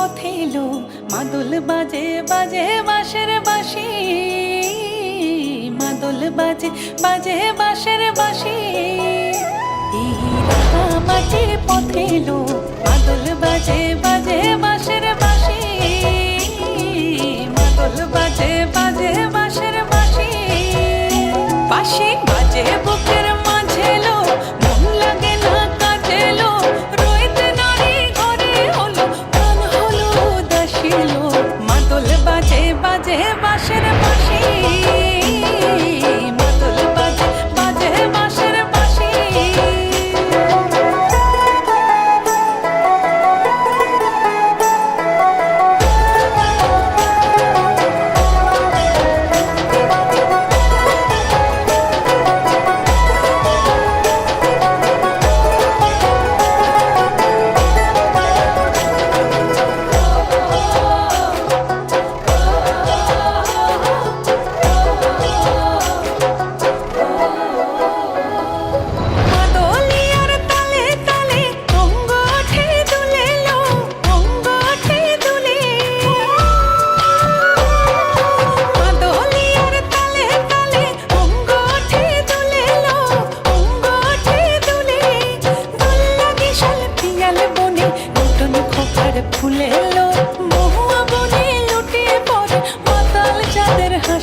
পথে এলো, মাদল বাজে বাজে বাসের বাসি মাদল বাজে বাজে বাসের বাসি মাটির পথে এলো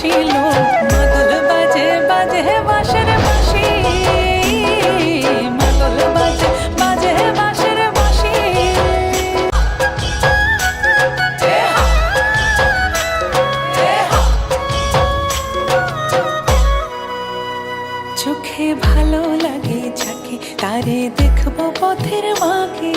আসিল মাদল বাজে বাজে বাঁশের বাঁশি। মাদল বাজে বাজে বাঁশের বাঁশি। চোখে ভালো লাগে যাকে তারে দেখব পথের মাকে।